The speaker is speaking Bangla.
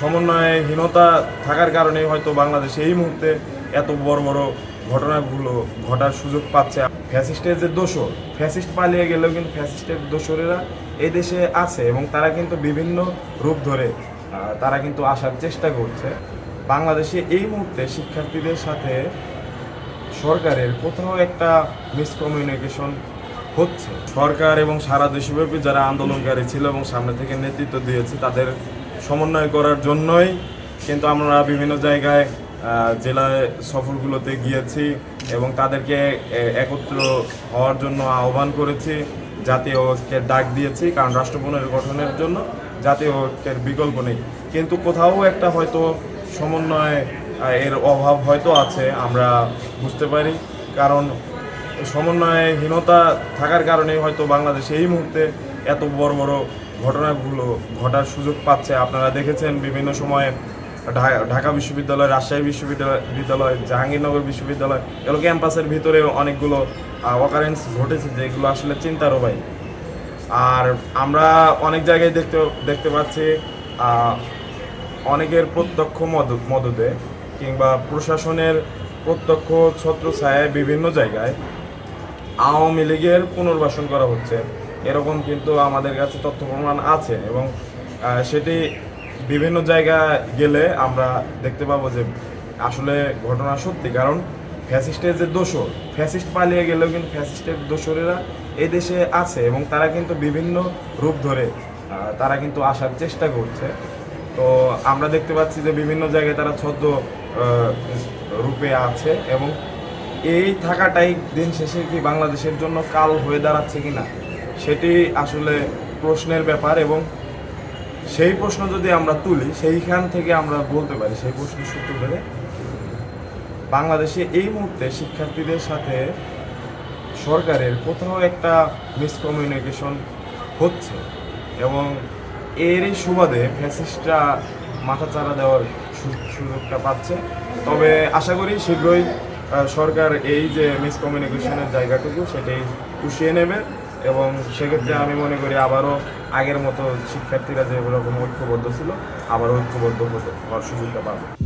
সমন্বয়হীনতা থাকার কারণে হয়তো বাংলাদেশে এই মুহূর্তে এত বড় বড় ঘটনাগুলো ঘটার সুযোগ পাচ্ছে। ফ্যাসিস্টের যে দোষর, ফ্যাসিস্ট পালিয়ে গেলেও কিন্তু ফ্যাসিস্টের দোষরেরা এই দেশে আছে এবং তারা কিন্তু বিভিন্ন রূপ ধরে তারা কিন্তু আসার চেষ্টা করছে। বাংলাদেশে এই মুহূর্তে শিক্ষার্থীদের সাথে সরকারের কোথাও একটা মিসকমিউনিকেশন হচ্ছে। সরকার এবং সারা দেশব্যাপী যারা আন্দোলনকারী ছিল এবং সামনে থেকে নেতৃত্ব দিয়েছে, তাদের সমন্বয় করার জন্যই কিন্তু আমরা বিভিন্ন জায়গায় জেলায় সফরগুলোতে গিয়েছি এবং তাদেরকে একত্র হওয়ার জন্য আহ্বান করেছি, জাতীয় ঐক্যের ডাক দিয়েছি, কারণ রাষ্ট্র গঠনের জন্য জাতীয় ঐক্যের বিকল্প নেই। কিন্তু কোথাও একটা হয়তো সমন্বয় এর অভাব হয়তো আছে, আমরা বুঝতে পারি। কারণ সমন্বয়হীনতা থাকার কারণে হয়তো বাংলাদেশে এই মুহূর্তে এত বড় বড় ঘটনাগুলো ঘটার সুযোগ পাচ্ছে। আপনারা দেখেছেন বিভিন্ন সময়ে ঢাকা বিশ্ববিদ্যালয়, রাজশাহী বিশ্ববিদ্যালয় বিদ্যালয় জাহাঙ্গীরনগর বিশ্ববিদ্যালয় এগুলো ক্যাম্পাসের ভিতরে অনেকগুলো অকারেন্স ঘটেছে যেগুলো আসলে চিন্তারও বাইরে আর আমরা অনেক জায়গায় দেখতে দেখতে পাচ্ছি অনেকের প্রত্যক্ষ মদত মদতে কিংবা প্রশাসনের প্রত্যক্ষ ছত্রছায়ায় বিভিন্ন জায়গায় আওয়ামী লীগের পুনর্বাসন করা হচ্ছে। এরকম কিন্তু আমাদের কাছে তথ্য প্রমাণ আছে এবং সেটি বিভিন্ন জায়গায় গেলে আমরা দেখতে পাবো যে আসলে ঘটনা সত্যি। কারণ ফ্যাসিস্টের যে দোষর, ফ্যাসিস্ট পালিয়ে গেলেও কিন্তু ফ্যাসিস্টের দোসরেরা এই দেশে আছে এবং তারা কিন্তু বিভিন্ন রূপ ধরে তারা কিন্তু আসার চেষ্টা করছে। তো আমরা দেখতে পাচ্ছি যে বিভিন্ন জায়গায় তারা ছদ্ম রূপে আছে এবং এই থাকাটাই দিন শেষে কি বাংলাদেশের জন্য কাল হয়ে দাঁড়াচ্ছে কিনা? সেটি আসলে প্রশ্নের ব্যাপার এবং সেই প্রশ্ন যদি আমরা তুলি, সেইখান থেকে আমরা বলতে পারি, সেই প্রশ্নের সূত্র ধরে বাংলাদেশে এই মুহূর্তে শিক্ষার্থীদের সাথে সরকারের কোথাও একটা মিসকমিউনিকেশন হচ্ছে এবং এরই সুবাদে ফ্যাসিস্টরা মাথাচাড়া দেওয়ার সুযোগটা পাচ্ছে। তবে আশা করি শীঘ্রই সরকার এই যে মিসকমিউনিকেশনের জায়গাটুকু, সেটাই পুষিয়ে নেবে। এবং সেক্ষেত্রে আমি মনে করি আবারও আগের মতো শিক্ষার্থীরা যেরকম ঐক্যবদ্ধ ছিল, আবারও ঐক্যবদ্ধ হতে হওয়ার সুযোগটা পাবে।